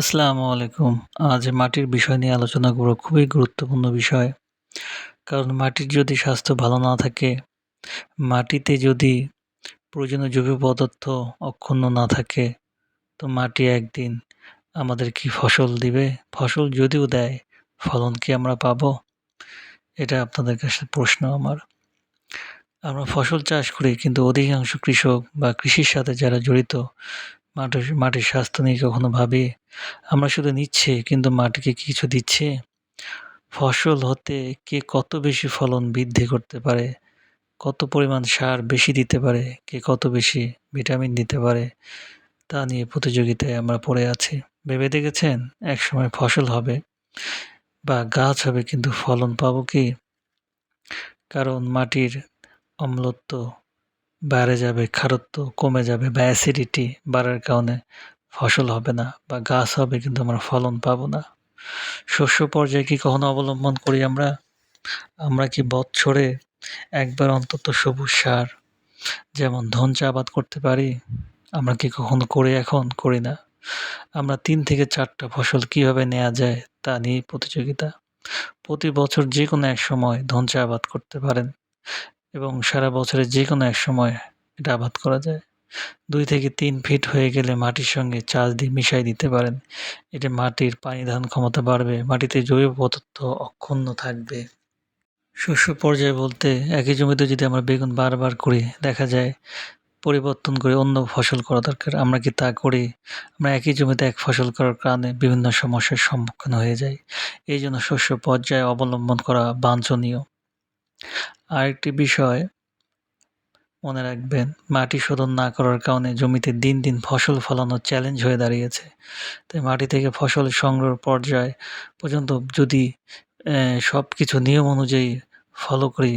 আসসালামু আলাইকুম। আজ মাটির বিষয় নিয়ে আলোচনা করব খুবই গুরুত্বপূর্ণ বিষয়। কারণ মাটির যদি স্বাস্থ্য ভালো না থাকে, মাটিতে যদি প্রয়োজনীয় জৈব পদার্থ অক্ষুণ্ণ না থাকে, তো মাটি একদিন আমাদের কি ফসল দিবে? ফসল যদিও দেয়, ফলন কি আমরা পাবো? এটা আপনাদের কাছে প্রশ্ন আমার। আমরা ফসল চাষ করি, কিন্তু অধিকাংশ কৃষক বা কৃষির সাথে যারা জড়িত মাটির মাটির স্বাস্থ্য নিয়ে কখনো ভাবি? আমরা শুধু নিচ্ছি, কিন্তু মাটিকে কিছু দিচ্ছে? ফসল হতে কে কত বেশি ফলন বৃদ্ধি করতে পারে? কত পরিমাণ সার বেশি দিতে পারে? কে কত বেশি ভিটামিন দিতে পারে? তা নিয়ে প্রতিযোগিতায় আমরা পড়ে আছি। ভেবে দেখেছেন? এক সময় ফসল হবে বা গাছ হবে, কিন্তু ফলন পাবো কি? কারণ মাটির অম্লত্ব বেড়ে যাবে খারত্ব কমে যাবে বা অ্যাসিডিটি বাড়ার কারণে ফসল হবে না বা গাছ হবে কিন্তু আমরা ফলন পাবো না। শস্য পর্যায়ে কি কখনো অবলম্বন করি আমরা? আমরা কি বৎসরে একবার অন্তত সবুজ সার, যেমন ধন আবাদ করতে পারি? আমরা কি কখনো করি এখন? করি না। আমরা তিন থেকে চারটা ফসল কীভাবে নেওয়া যায় তা নিয়ে প্রতিযোগিতা। প্রতি বছর যে কোনো এক সময় ধন চা আবাদ করতে পারেন। এবং সারা বছরের যে কোনো এক সময় এটা আবাদ করা যায়। দুই থেকে তিন ফিট হয়ে গেলে মাটির সঙ্গে চাষ দিয়ে মিশাই দিতে পারেন। এতে মাটির পানি ধারণ ক্ষমতা বাড়বে, মাটিতে জৈব পদার্থ অক্ষুণ্ণ থাকবে। শস্য পর্যায়ে বলতে একই জমিতে যদি আমরা বেগুন বারবার করি দেখা যায়, পরিবর্তন করে অন্য ফসল করা দরকার। আমরা কি তা করি আমরা একই জমিতে এক ফসল করার কারণে বিভিন্ন সমস্যার সম্মুখীন হয়ে যাই। এই জন্য শস্য পর্যায়ে অবলম্বন করা বাঞ্ছনীয়। আরেকটি বিষয় মনে রাখবেন, মাটি শোধন না করার কারণে জমিতে দিন দিন ফসল ফলানো চ্যালেঞ্জ হয়ে দাঁড়িয়েছে। তাই মাটি থেকে ফসল সংগ্রহ পর্যায় পর্যন্ত যদি সব কিছু নিয়ম অনুযায়ী ফলো করি,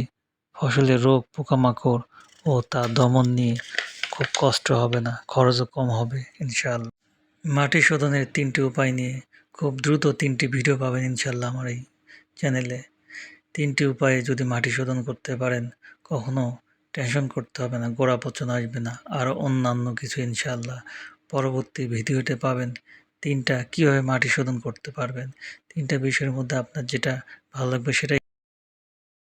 ফসলের রোগ, পোকামাকড় ও তা দমন নিয়ে খুব কষ্ট হবে না, খরচও কম হবে, ইনশাআল্লাহ। মাটি শোধনের তিনটি উপায় নিয়ে খুব দ্রুত তিনটি ভিডিও পাবেন ইনশাল্লাহ আমার এই চ্যানেলে তিনটি উপায়ে যদি মাটি শোধন করতে পারেন, কখনো টেনশন করতে হবে না, গোড়া পচন আসবে না, আরও অন্যান্য কিছু ইনশাল্লাহ পরবর্তী ভিডিওতে পাবেন তিনটা কীভাবে মাটি শোধন করতে পারবেন, তিনটা বিষয়ের মধ্যে আপনার যেটা ভালো লাগবে সেটাই